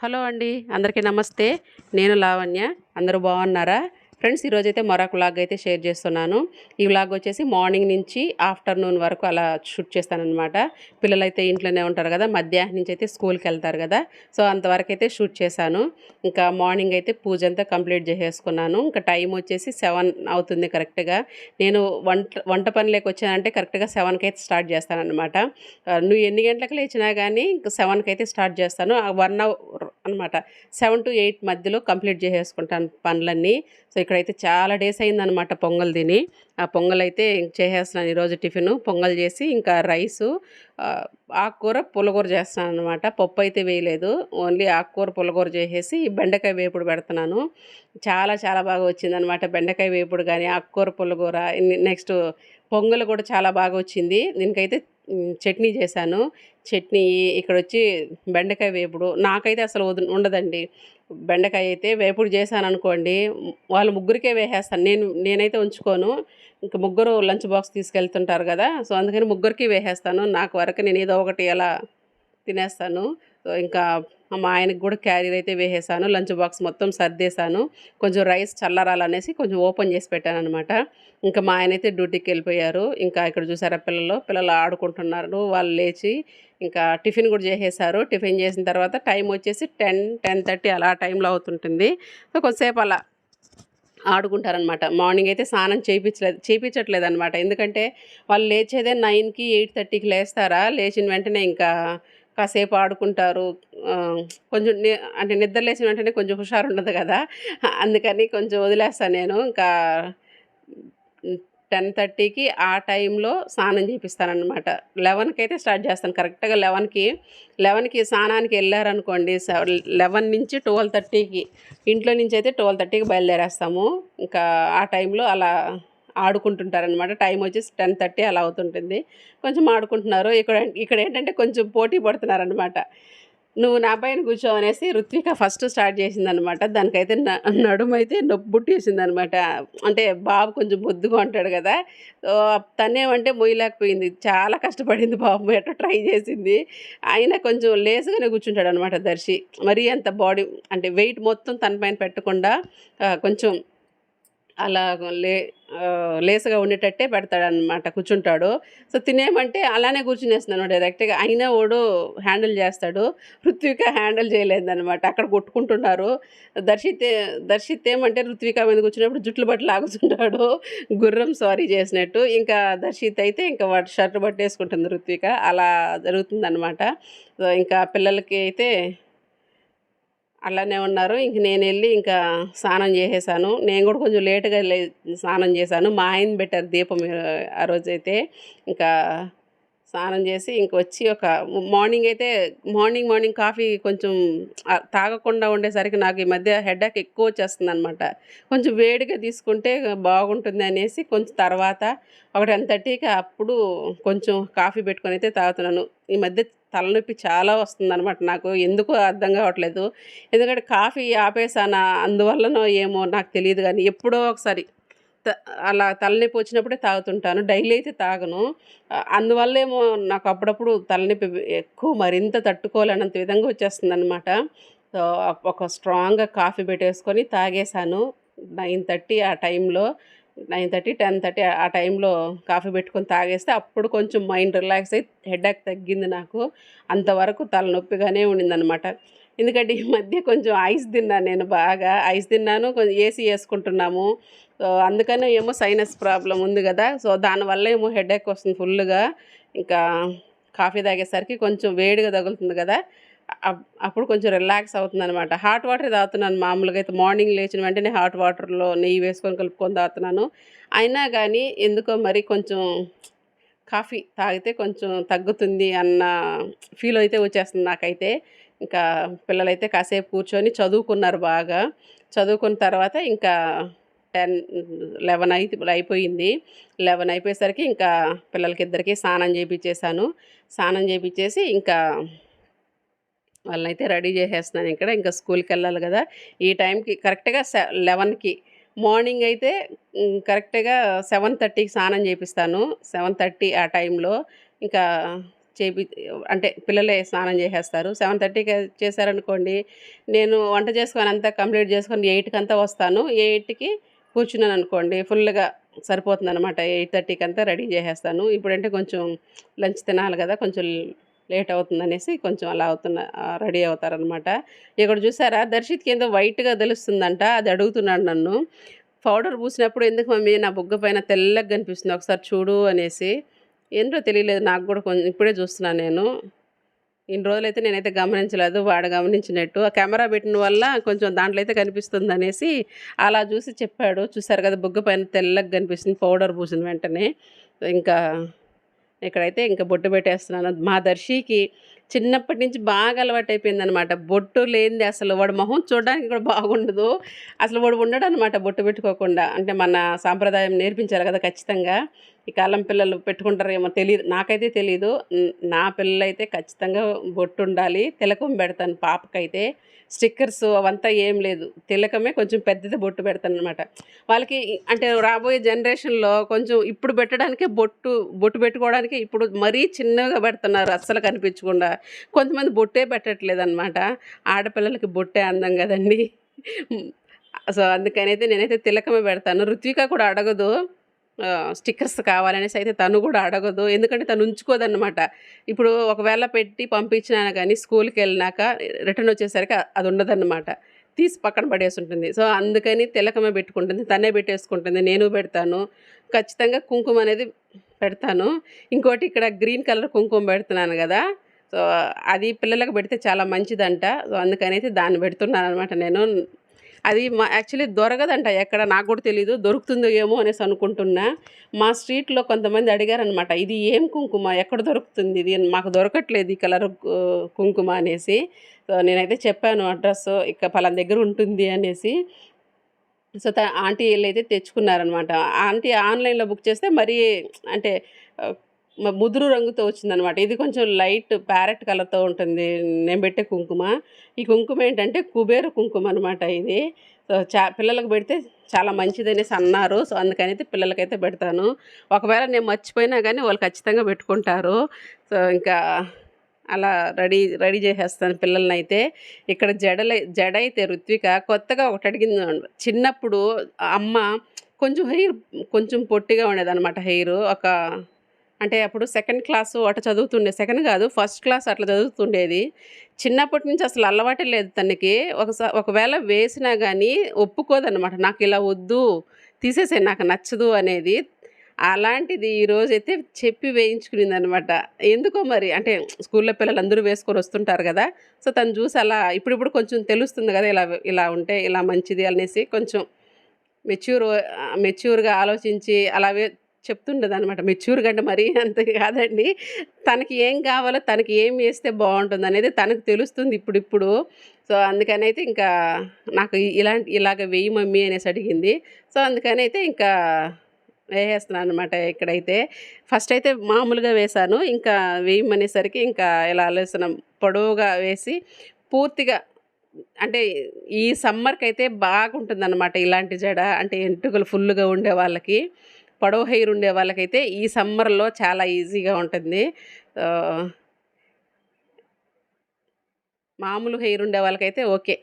Hello అండి అందరికీ నమస్తే. నేను లావణ్య అందరూ బాగున్నారా? ఫ్రెండ్స్ ఈరోజైతే మరొక వ్లాగ్ అయితే షేర్ చేస్తున్నాను. ఈ వ్లాగ్ వచ్చేసి మార్నింగ్ నుంచి ఆఫ్టర్నూన్ వరకు అలా షూట్ చేస్తానన్నమాట. పిల్లలైతే ఇంట్లోనే ఉంటారు కదా మధ్యాహ్నం నుంచి అయితే స్కూల్కి వెళ్తారు కదా సో అంతవరకు అయితే షూట్ చేశాను. ఇంకా మార్నింగ్ అయితే పూజ అంతా కంప్లీట్ చేసేసుకున్నాను. ఇంకా టైం వచ్చేసి సెవెన్ అవుతుంది కరెక్ట్గా. నేను వంట వంట పనిలోకి వచ్చానంటే కరెక్ట్గా సెవెన్కి అయితే స్టార్ట్ చేస్తానన్నమాట. నువ్వు ఎన్ని గంటలకు లేచినా కానీ ఇంకా సెవెన్కి అయితే స్టార్ట్ చేస్తాను. వన్ అవర్ అనమాట సెవెన్ టు ఎయిట్ మధ్యలో కంప్లీట్ చేసేసుకుంటాను పనులన్నీ. సో ఇక్కడైతే చాలా డేస్ అయిందనమాట పొంగల్ తిని. ఆ పొంగల్ అయితే చేసేస్తున్నాను ఈరోజు టిఫిన్. పొంగల్ చేసి ఇంకా రైసు ఆకుకూర పులగూర చేస్తున్నాను అనమాట పప్పు అయితే వేయలేదు. ఓన్లీ ఆకుకూర పులగూర చేసేసి బెండకాయ వేపుడు పెడుతున్నాను. చాలా చాలా బాగా వచ్చిందనమాట బెండకాయ వేపుడు కానీ ఆకుకూర పులగూర నెక్స్ట్ పొంగల్ కూడా చాలా బాగా వచ్చింది. దీనికైతే చట్నీ చేశాను. చట్నీ ఇక్కడ వచ్చి బెండకాయ వేపుడు. నాకైతే అసలు ఉండదండి. బెండకాయ అయితే వేపుడు చేశాను అనుకోండి వాళ్ళు ముగ్గురికే వేసేస్తాను. నేను నేనైతే ఉంచుకోను. ఇంక ముగ్గురు లంచ్ బాక్స్ తీసుకెళ్తుంటారు కదా సో అందుకని ముగ్గురికి వేసేస్తాను. నాకు వరకు నేను ఏదో ఒకటి ఎలా తినేస్తాను. సో ఇంకా మా ఆయనకి కూడా క్యారీర్ అయితే వేసేసాను. లంచ్ బాక్స్ మొత్తం సర్దేశాను. కొంచెం రైస్ చల్లరాలనేసి కొంచెం ఓపెన్ చేసి పెట్టాను అనమాట ఇంకా మా ఆయన అయితే డ్యూటీకి వెళ్ళిపోయారు. ఇంకా ఇక్కడ చూసారా పిల్లలు? పిల్లలు ఆడుకుంటున్నారు. వాళ్ళు లేచి ఇంకా టిఫిన్ కూడా చేసేసారు. టిఫిన్ చేసిన తర్వాత టైం వచ్చేసి టెన్ టెన్ థర్టీ అలా టైంలో అవుతుంటుంది. సో కొద్దిసేపు అలా ఆడుకుంటారనమాట మార్నింగ్ అయితే స్నానం చేయించలేదు చేయించట్లేదు అనమాట ఎందుకంటే వాళ్ళు లేచేదే నైన్కి ఎయిట్ థర్టీకి లేస్తారా? లేచిన వెంటనే ఇంకా కాసేపు ఆడుకుంటారు. కొంచెం అంటే నిద్ర లేచిన వెంటనే కొంచెం హుషారు ఉండదు కదా. అందుకని కొంచెం వదిలేస్తాను నేను. ఇంకా టెన్ థర్టీకి ఆ టైంలో స్నానం చేపిస్తానమాట లెవెన్కి అయితే స్టార్ట్ చేస్తాను. కరెక్ట్గా లెవెన్కి లెవెన్కి స్నానానికి వెళ్ళారనుకోండి లెవెన్ నుంచి ట్వెల్వ్ థర్టీకి ఇంట్లో నుంచి అయితే ట్వెల్వ్ థర్టీకి బయలుదేరేస్తాము. ఇంకా ఆ టైంలో అలా ఆడుకుంటుంటారనమాట టైం వచ్చేసి టెన్ థర్టీ అలా అవుతుంటుంది. కొంచెం ఆడుకుంటున్నారు. ఇక్కడ ఇక్కడ ఏంటంటే కొంచెం పోటీ పడుతున్నారనమాట నువ్వు నా పైన కూర్చో అనేసి రుత్విక ఫస్ట్ స్టార్ట్ చేసిందనమాట దానికైతే న- నడుము అయితే నొప్పుట్టేసింది అనమాట అంటే బాబు కొంచెం బొద్దుగా ఉంటాడు కదా. తనేమంటే మొయ్యలేకపోయింది. చాలా కష్టపడింది బాబు. ఎట్లా ట్రై చేసింది. అయినా కొంచెం లేసుగానే కూర్చుంటాడు అనమాట దర్శి. మరీ అంత బాడీ అంటే వెయిట్ మొత్తం తన పైన పెట్టకుండా కొంచెం అలా లే లేసుగా ఉండేటట్టే పెడతాడనమాట కూర్చుంటాడు. సో తినేమంటే అలానే కూర్చునేస్తున్నాను డైరెక్ట్గా. అయినా వాడు హ్యాండిల్ చేస్తాడు. ఋత్విక హ్యాండిల్ చేయలేదన్నమాట. అక్కడ కొట్టుకుంటున్నారు. దర్శిత్ దర్శిత్ ఏమంటే ఋత్విక మీద కూర్చున్నప్పుడు జుట్లు బట్టి లాగుతుంటాడు గుర్రం సారీ చేసినట్టు. ఇంకా దర్శిత్ అయితే ఇంకా వాటి షర్ట్ పట్టేసుకుంటుంది ఋత్విక అలా జరుగుతుందనమాట సో ఇంకా పిల్లలకి అయితే అలానే ఉన్నారు. ఇంక నేను వెళ్ళి ఇంకా స్నానం చేసేసాను. నేను కూడా కొంచెం లేటుగా స్నానం చేశాను. మా ఆయన పెట్టారు దీపం ఆ రోజైతే. ఇంకా స్నానం చేసి ఇంక వచ్చి ఒక మార్నింగ్ అయితే మార్నింగ్ మార్నింగ్ కాఫీ కొంచెం తాగకుండా ఉండేసరికి నాకు ఈ మధ్య హెడ్ఏక్ ఎక్కువ వచ్చేస్తుంది అనమాట కొంచెం వేడిగా తీసుకుంటే బాగుంటుంది అనేసి కొంచెం తర్వాత ఒక టెన్ థర్టీకి అప్పుడు కొంచెం కాఫీ పెట్టుకొని అయితే తాగుతున్నాను. ఈ మధ్య తలనొప్పి చాలా వస్తుందనమాట నాకు ఎందుకు అర్థం కావట్లేదు. ఎందుకంటే కాఫీ ఆపేసానా అందువల్లనో ఏమో నాకు తెలియదు కానీ ఎప్పుడో ఒకసారి త- అలా తలనొప్పి వచ్చినప్పుడే తాగుతుంటాను. డైలీ అయితే తాగను. అందువల్ల ఏమో నాకు అప్పుడప్పుడు తలనొప్పి ఎక్కువ మరింత తట్టుకోలేనంత విధంగా వచ్చేస్తుంది అనమాట సో ఒక స్ట్రాంగ్గా కాఫీ పెట్టేసుకొని తాగేశాను. నైన్ థర్టీ ఆ టైంలో. నైన్ థర్టీ టెన్ థర్టీ ఆ టైంలో కాఫీ పెట్టుకొని తాగేస్తే అప్పుడు కొంచెం మైండ్ రిలాక్స్ అయ్యి హెడేక్ తగ్గింది నాకు. అంతవరకు తలనొప్పిగానే ఉండిందనమాట ఎందుకంటే ఈ మధ్య కొంచెం ఐస్ తిన్నాను నేను బాగా. ఐస్ తిన్నాను కొంచెం ఏసీ వేసుకుంటున్నాము. అందుకనే ఏమో సైనస్ ప్రాబ్లం ఉంది కదా. సో దానివల్ల ఏమో హెడేక్ వస్తుంది ఫుల్గా ఇంకా కాఫీ తాగేసరికి కొంచెం వేడిగా తగులుతుంది కదా. అప్పుడు కొంచెం రిలాక్స్ అవుతుంది అనమాట హాట్ వాటర్ తాగుతున్నాను. మామూలుగా అయితే మార్నింగ్ లేచిన వెంటనే హాట్ వాటర్లో నెయ్యి వేసుకొని కలుపుకొని తాగుతున్నాను. అయినా కానీ ఎందుకో మరి కొంచెం కాఫీ తాగితే కొంచెం తగ్గుతుంది అన్న ఫీల్ అయితే వచ్చేస్తుంది నాకైతే. ఇంకా పిల్లలైతే కాసేపు కూర్చొని చదువుకున్నారు బాగా. చదువుకున్న తర్వాత ఇంకా టెన్ లెవెన్ అయి అయిపోయింది. లెవెన్ అయిపోయేసరికి ఇంకా పిల్లలకి ఇద్దరికి స్నానం చేయించేసాను స్నానం చేయించేసి ఇంకా వాళ్ళనైతే రెడీ చేసేస్తున్నాను ఇక్కడ. ఇంకా స్కూల్కి వెళ్ళాలి కదా. ఈ టైంకి కరెక్ట్గా సె లెవెన్కి మార్నింగ్ అయితే కరెక్ట్గా సెవెన్ థర్టీకి స్నానం చేపిస్తాను. సెవెన్ థర్టీ ఆ టైంలో ఇంకా చేపి అంటే పిల్లలే స్నానం చేసేస్తారు. సెవెన్ థర్టీకి చేశారనుకోండి నేను వంట చేసుకొని అంతా కంప్లీట్ చేసుకొని ఎయిట్కి అంతా వస్తాను. ఎయిట్కి కూర్చున్నాను అనుకోండి ఫుల్గా సరిపోతుంది అనమాట ఎయిట్ థర్టీకి అంతా రెడీ చేసేస్తాను. ఇప్పుడంటే కొంచెం లంచ్ తినాలి కదా కొంచెం లేట్ అవుతుంది అనేసి కొంచెం అలా అవుతున్న రెడీ అవుతారనమాట. ఇక్కడ చూసారా? దర్శిత్కి ఏందో వైట్గా తెలుస్తుందంట అది అడుగుతున్నాడు నన్ను. పౌడర్ పూసినప్పుడు ఎందుకు మమ్మీ నా బుగ్గ పైన తెల్లగా కనిపిస్తుంది ఒకసారి చూడు అనేసి. ఏంటో తెలియలేదు నాకు కూడా కొంచెం ఇప్పుడే చూస్తున్నాను నేను. ఇన్ని రోజులైతే నేనైతే గమనించలేదు వాడు గమనించినట్టు. ఆ కెమెరా పెట్టిన వల్ల కొంచెం దాంట్లో అయితే కనిపిస్తుంది అనేసి అలా చూసి చెప్పాడు. చూసారు కదా బుగ్గ పైన తెల్లగా కనిపిస్తుంది పౌడర్ పూసిన వెంటనే. ఇంకా ఇక్కడైతే ఇంకా బొట్టు పెట్టేస్తున్నాను. మా దర్శికి చిన్నప్పటి నుంచి బాగా అలవాటు అయిపోయింది అనమాట బొట్టు లేనిది అసలు వాడు మొహం చూడడానికి కూడా బాగుండదు. అసలు వాడు ఉండడు అనమాట బొట్టు పెట్టుకోకుండా. అంటే మన సాంప్రదాయం నేర్పించాలి కదా ఖచ్చితంగా. ఈ కాలం పిల్లలు పెట్టుకుంటారేమో తెలియదు. నాకైతే తెలియదు నా పిల్లలైతే ఖచ్చితంగా బొట్టు ఉండాలి. తిలకం పెడతాను పాపకైతే. స్టిక్కర్స్ అవంతా ఏం లేదు. తిలకమే కొంచెం పెద్దది బొట్టు పెడతాను అనమాట వాళ్ళకి అంటే రాబోయే జనరేషన్లో కొంచెం ఇప్పుడు పెట్టడానికే బొట్టు బొట్టు పెట్టుకోవడానికి ఇప్పుడు మరీ చిన్నగా పెడుతున్నారు అస్సలు కనిపించకుండా. కొంతమంది బొట్టే పెట్టట్లేదు అనమాట ఆడపిల్లలకి బొట్టే అందం కదండి. సో అందుకనైతే నేనైతే తిలకమే పెడతాను. రుత్విక కూడా అడగదు. స్టిక్కర్స్ కావాలనేసి అయితే తను కూడా అడగదు. ఎందుకంటే తను ఉంచుకోదన్నమాట. ఇప్పుడు ఒకవేళ పెట్టి పంపించినా కానీ స్కూల్కి వెళ్ళినాక రిటర్న్ వచ్చేసరికి అది ఉండదన్నమాట. తీసి పక్కన పడేసి ఉంటుంది సో అందుకని తిలకమే పెట్టుకుంటుంది. తనే పెట్టేసుకుంటుంది. నేను పెడతాను. ఖచ్చితంగా కుంకుమ అనేది పెడతాను. ఇంకోటి ఇక్కడ గ్రీన్ కలర్ కుంకుమ పెడుతున్నాను కదా. సో అది పిల్లలకు పెడితే చాలా మంచిదంట. సో అందుకని అయితే దాన్ని పెడుతున్నాను అనమాట నేను. అది మా యాక్చువల్లీ దొరకదంట. ఎక్కడ నాకు కూడా తెలియదు దొరుకుతుందో ఏమో అనేసి అనుకుంటున్నా. మా స్ట్రీట్లో కొంతమంది అడిగారనమాట ఇది ఏం కుంకుమ? ఎక్కడ దొరుకుతుంది ఇది? మాకు దొరకట్లేదు ఈ కలర్ కుంకుమ అనేసి. సో నేనైతే చెప్పాను అడ్రస్ ఇక పలాన దగ్గర ఉంటుంది అనేసి. సో త ఆంటీ వీళ్ళైతే తెచ్చుకున్నారనమాట ఆంటీ ఆన్లైన్లో బుక్ చేస్తే మరీ అంటే ముదురు రంగుతో వచ్చిందనమాట. ఇది కొంచెం లైట్ ప్యారెట్ కలర్తో ఉంటుంది. నేను పెట్టే కుంకుమ. ఈ కుంకుమ ఏంటంటే కుబేర కుంకుమ అనమాట ఇది. సో చా పిల్లలకు పెడితే చాలా మంచిదనేసి అన్నారు. సో అందుకని అయితే పిల్లలకైతే పెడతాను. ఒకవేళ నేను మర్చిపోయినా కానీ వాళ్ళు ఖచ్చితంగా పెట్టుకుంటారు. సో ఇంకా అలా రెడీ రెడీ చేసేస్తాను పిల్లల్ని అయితే ఇక్కడ జడల జడ అయితే రుత్విక కొత్తగా ఒకటి అడిగింది. చిన్నప్పుడు అమ్మ కొంచెం హెయిర్ కొంచెం పొట్టిగా ఉండేది అనమాట హెయిర్. ఒక అంటే అప్పుడు సెకండ్ క్లాసు అట్లా చదువుతుండే సెకండ్ కాదు ఫస్ట్ క్లాస్ అట్లా చదువుతుండేది. చిన్నప్పటి నుంచి అసలు అలవాటే లేదు తనకి. ఒకసారి ఒకవేళ వేసినా కానీ ఒప్పుకోదనమాట నాకు ఇలా వద్దు తీసేసే నాకు నచ్చదు అనేది. అలాంటిది ఈరోజు అయితే చెప్పి వేయించుకునింది అనమాట ఎందుకో మరి అంటే స్కూల్లో పిల్లలు అందరూ వేసుకొని వస్తుంటారు కదా. సో తను చూసి అలా ఇప్పుడిప్పుడు కొంచెం తెలుస్తుంది కదా ఇలా ఇలా ఉంటే ఇలా మంచిది అనేసి కొంచెం మెచ్యూర్ మెచ్యూర్గా ఆలోచించి అలా చెప్తుండదు అనమాట మెచ్యూర్గా అంటే మరీ అంత కాదండి. తనకి ఏం కావాలో తనకి ఏం వేస్తే బాగుంటుంది అనేది తనకు తెలుస్తుంది ఇప్పుడిప్పుడు. సో అందుకని అయితే ఇంకా నాకు ఇలాంటి ఇలాగ వెయ్యి మమ్మీ అనేసి అడిగింది. సో అందుకని అయితే ఇంకా వేసేస్తున్నాను అనమాట ఇక్కడైతే ఫస్ట్ అయితే మామూలుగా వేశాను. ఇంకా వేయమనేసరికి ఇంకా ఇలా ఆలోచన పొడవుగా వేసి పూర్తిగా అంటే ఈ సమ్మర్కి అయితే బాగుంటుంది అనమాట ఇలాంటి జడ అంటే ఎంటుకలు ఫుల్గా ఉండే వాళ్ళకి. పొడవు హెయిర్ ఉండే వాళ్ళకైతే ఈ సమ్మర్లో చాలా ఈజీగా ఉంటుంది. మామూలు హెయిర్ ఉండే వాళ్ళకైతే ఓకే.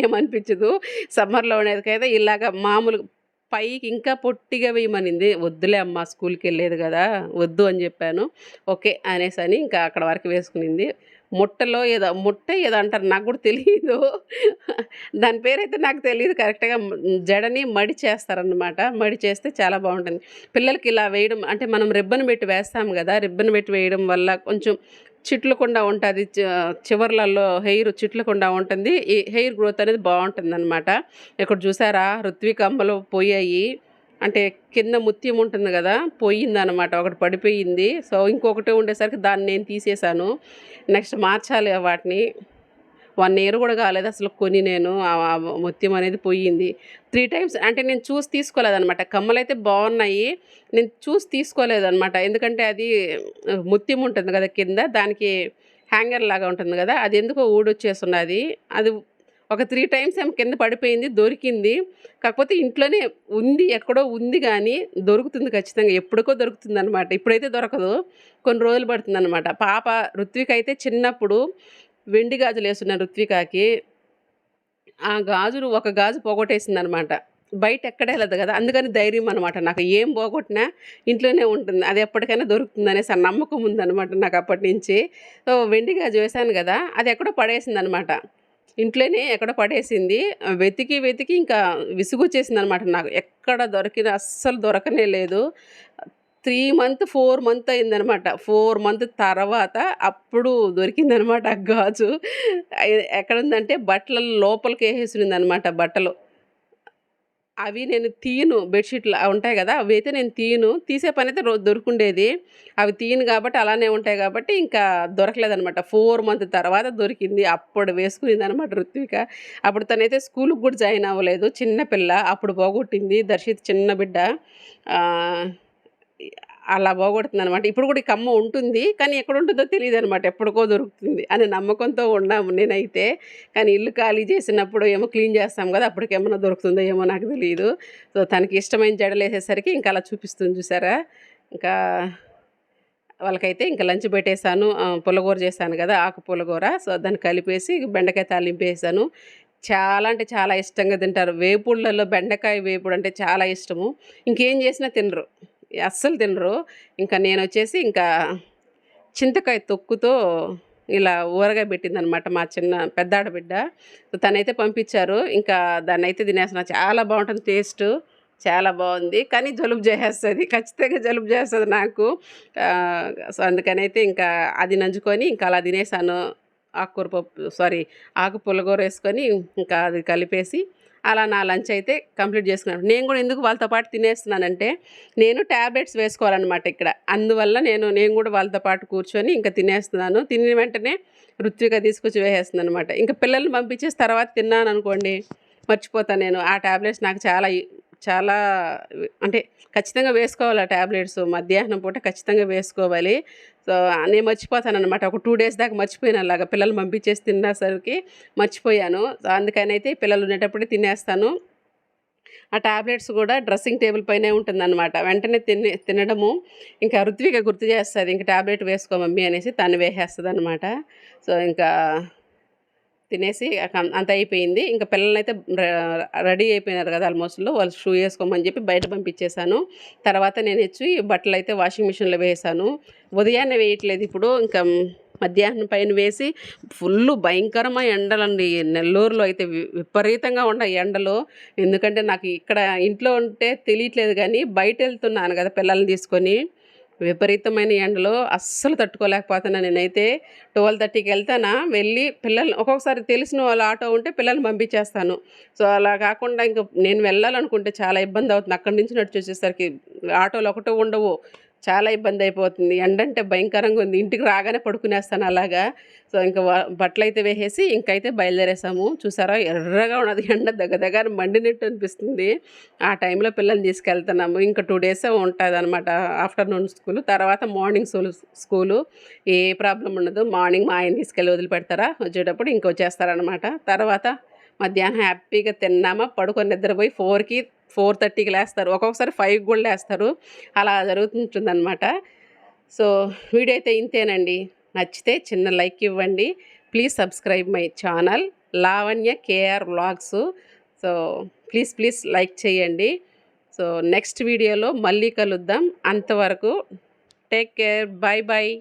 ఏమనిపించదు. సమ్మర్లో ఉండేదికైతే ఇలాగ మామూలు పైకి ఇంకా పొట్టిగా వేయమనింది. వద్దులే అమ్మ స్కూల్కి వెళ్ళేది కదా వద్దు అని చెప్పాను. ఓకే అనేసి అని ఇంకా అక్కడ వరకు వేసుకునింది. ముట్టలో ఏదో ముట్ట ఏదో అంటారు. నాకు కూడా తెలియదు దాని పేరైతే నాకు తెలియదు కరెక్ట్గా జడని మడి చేస్తారనమాట మడి చేస్తే చాలా బాగుంటుంది. పిల్లలకి ఇలా వేయడం అంటే మనం రిబ్బన్ పెట్టి వేస్తాం కదా రిబ్బన్ పెట్టి వేయడం వల్ల కొంచెం చిట్లకుండా ఉంటుంది. చివర్లలో హెయిర్ చిట్లకుండా ఉంటుంది. ఈ హెయిర్ గ్రోత్ అనేది బాగుంటుంది అనమాట ఇక్కడ చూసారా? ఋత్విక్ అమ్మలు పోయాయి. అంటే కింద ముత్యం ఉంటుంది కదా పోయింది అనమాట ఒకటి పడిపోయింది. సో ఇంకొకటి ఉండేసరికి దాన్ని నేను తీసేశాను. నెక్స్ట్ మార్చాలి వాటిని. వన్ ఇయర్ కూడా కాలేదు అసలు కొని నేను. ఆ ముత్యం అనేది పోయింది. త్రీ టైమ్స్ అంటే నేను చూసి తీసుకోలేదన్నమాట. కమ్మలు అయితే బాగున్నాయి. నేను చూసి తీసుకోలేదన్నమాట. ఎందుకంటే అది ముత్యం ఉంటుంది కదా కింద దానికి హ్యాంగర్ లాగా ఉంటుంది కదా అది ఎందుకో ఊడొచ్చేస్తున్నది. అది ఒక త్రీ టైమ్స్ ఏమో కింద పడిపోయింది దొరికింది. కాకపోతే ఇంట్లోనే ఉంది ఎక్కడో ఉంది కానీ దొరుకుతుంది ఖచ్చితంగా. ఎప్పటికో దొరుకుతుంది అనమాట ఇప్పుడైతే దొరకదు. కొన్ని రోజులు పడుతుంది అనమాట పాప ఋత్విక అయితే చిన్నప్పుడు వెండి గాజులు వేస్తున్నారు ఋత్వికాకి ఆ గాజులు ఒక గాజు పోగొట్టేసింది అనమాట బయట ఎక్కడ వెళ్ళదు కదా అందుకని ధైర్యం అనమాట నాకు ఏం పోగొట్టినా ఇంట్లోనే ఉంటుంది. అది ఎప్పటికైనా దొరుకుతుంది అనేసి ఆ నమ్మకం ఉందనమాట నాకు అప్పటి నుంచి. సో వెండి గాజు వేశాను కదా అది ఎక్కడో పడేసింది అనమాట ఇంట్లోనే ఎక్కడ పడేసింది. వెతికి వెతికి ఇంకా విసుగొచ్చేసింది అనమాట నాకు. ఎక్కడ దొరికిన అస్సలు దొరకనే లేదు. త్రీ మంత్ ఫోర్ మంత్ అయిందనమాట. ఫోర్ మంత్ తర్వాత అప్పుడు దొరికిందనమాట ఆ గాజు. ఎక్కడ ఎక్కడుందంటే బట్టల లోపలికి వేసేసింది అనమాట బట్టలు. అవి నేను తీయను. బెడ్షీట్లు అవి ఉంటాయి కదా అవి అయితే నేను తీయను. తీసే పని అయితే రోజు దొరుకుండేది. అవి తీయను కాబట్టి అలానే ఉంటాయి కాబట్టి ఇంకా దొరకలేదనమాట ఫోర్ మంత్ తర్వాత దొరికింది. అప్పుడు వేసుకునేది అనమాట ఋత్విక. అప్పుడు తనైతే స్కూల్కి కూడా జాయిన్ అవ్వలేదు. చిన్న పిల్ల అప్పుడు పోగొట్టింది దర్శిత్ చిన్న బిడ్డ. అలా పోగొడుతుంది అనమాట ఇప్పుడు కూడా ఈ కమ్మ ఉంటుంది కానీ ఎక్కడ ఉంటుందో తెలియదు అనమాట ఎప్పటికో దొరుకుతుంది అనే నమ్మకంతో ఉన్నాము నేనైతే. కానీ ఇల్లు ఖాళీ చేసినప్పుడు ఏమో క్లీన్ చేస్తాం కదా అప్పటికి ఏమైనా దొరుకుతుందో ఏమో నాకు తెలియదు. సో తనకి ఇష్టమైన జడలు వేసేసరికి ఇంకా అలా చూపిస్తుంది చూసారా? ఇంకా వాళ్ళకైతే ఇంకా లంచ్ పెట్టేశాను. పులగూర చేశాను కదా ఆకు పులగూర. సో దాన్ని కలిపేసి బెండకాయ తాలింపు వేసాను చాలా అంటే చాలా ఇష్టంగా తింటారు. వేపుళ్ళల్లో బెండకాయ వేపుడు అంటే చాలా ఇష్టము. ఇంకేం చేసినా తినరు. అస్సలు తినరు. ఇంకా నేను వచ్చేసి ఇంకా చింతకాయ తొక్కుతో ఇలా ఊరగా పెట్టిందనమాట మా చిన్న పెద్ద ఆడబిడ్డ తనైతే పంపించారు. ఇంకా దాన్ని అయితే తినేసిన చాలా బాగుంటుంది టేస్ట్. చాలా బాగుంది కానీ జలుబు చేసేస్తుంది. ఖచ్చితంగా జలుబు చేస్తుంది నాకు. సో అందుకనైతే ఇంకా అది నంచుకొని ఇంకా అలా తినేసాను. ఆకుకూర పప్పు సారీ ఆకు పుల్లగూర వేసుకొని ఇంకా అది కలిపేసి అలా నా లంచ్ అయితే కంప్లీట్ చేసుకున్నాను. నేను కూడా ఎందుకు వాళ్ళతో పాటు తినేస్తున్నానంటే నేను ట్యాబ్లెట్స్ వేసుకోవాలన్నమాట ఇక్కడ. అందువల్ల నేను నేను కూడా వాళ్ళతో పాటు కూర్చొని ఇంకా తినేస్తున్నాను. తిని వెంటనే రుచిగా తీసుకొచ్చి వేసేస్తుంది అనమాట ఇంకా పిల్లల్ని పంపించేసి తర్వాత తిన్నాను అనుకోండి మర్చిపోతాను నేను. ఆ ట్యాబ్లెట్స్ నాకు చాలా చాలా అంటే ఖచ్చితంగా వేసుకోవాలి ఆ ట్యాబ్లెట్స్ మధ్యాహ్నం పూట ఖచ్చితంగా వేసుకోవాలి. సో నేను మర్చిపోతాను అనమాట ఒక టూ డేస్ దాకా మర్చిపోయాను అలాగా పిల్లలు పంపించేసి తిన్నసరికి మర్చిపోయాను. సో అందుకని అయితే పిల్లలు ఉండేటప్పుడే తినేస్తాను. ఆ టాబ్లెట్స్ కూడా డ్రెస్సింగ్ టేబుల్ పైనే ఉంటుందన్నమాట. వెంటనే తినే తినడము ఇంకా రుత్విక గుర్తు చేస్తుంది. ఇంకా ట్యాబ్లెట్ వేసుకో మమ్మీ అనేసి తను వేసేస్తుంది అనమాట సో ఇంకా తినేసి అంత అయిపోయింది. ఇంకా పిల్లల్ని అయితే రెడీ అయిపోయినారు కదా ఆల్మోస్ట్లో వాళ్ళు షూ వేసుకోమని చెప్పి బయట పంపించేశాను. తర్వాత నేను వచ్చి బట్టలు అయితే వాషింగ్ మిషన్లో వేసాను ఉదయాన్నే వేయట్లేదు ఇప్పుడు. ఇంకా మధ్యాహ్నం పైన వేసి ఫుల్ భయంకరమైన ఎండలండి. నెల్లూరులో అయితే వి- విపరీతంగా ఉన్నాయి ఎండలు. ఎందుకంటే నాకు ఇక్కడ ఇంట్లో ఉంటే తెలియట్లేదు కానీ బయట వెళ్తున్నాను కదా పిల్లల్ని తీసుకొని. విపరీతమైన ఎండలో అస్సలు తట్టుకోలేకపోతున్నాను నేనైతే. ట్వెల్వ్ థర్టీకి వెళ్తానా వెళ్ళి పిల్లల్ని ఒక్కొక్కసారి తెలిసిన వాళ్ళ ఆటో ఉంటే పిల్లల్ని పంపించేస్తాను. సో అలా కాకుండా ఇంకా నేను వెళ్ళాలనుకుంటే చాలా ఇబ్బంది అవుతుంది. అక్కడి నుంచి నడిచి వచ్చేసరికి ఆటోలు ఒకటో ఉండవు. చాలా ఇబ్బంది అయిపోతుంది. ఎండంటే భయంకరంగా ఉంది. ఇంటికి రాగానే పడుకునేస్తాను అలాగా. సో ఇంకా బట్టలు అయితే వేసేసి ఇంకైతే బయలుదేరేసాము. చూసారా? ఎర్రగా ఉన్నది. ఎండ దగ్గర దగ్గర మండినట్టు అనిపిస్తుంది. ఆ టైంలో పిల్లల్ని తీసుకెళ్తున్నాము. ఇంకా టూ డేస్ ఉంటుంది అనమాట ఆఫ్టర్నూన్ స్కూల్ తర్వాత మార్నింగ్ స్కూల్ స్కూలు. ఏ ప్రాబ్లం ఉండదు. మార్నింగ్ మా ఆయన తీసుకెళ్ళి వదిలిపెడతారా? వచ్చేటప్పుడు ఇంకొచ్చేస్తారనమాట తర్వాత మధ్యాహ్నం హ్యాపీగా తిన్నామా? పడుకొని నిద్రపోయి ఫోర్కి ఫోర్ థర్టీకి లేస్తారు. ఒక్కొక్కసారి ఫైవ్కి కూడా లేస్తారు. అలా జరుగుతుంటుందన్నమాట. సో వీడియో అయితే ఇంతేనండి. నచ్చితే చిన్న లైక్ ఇవ్వండి. Please subscribe my channel Lavanya K R vlogs. So please please like చేయండి. సో నెక్స్ట్ వీడియోలో మళ్ళీ కలుద్దాం. అంతవరకు టేక్ కేర్. Bye bye.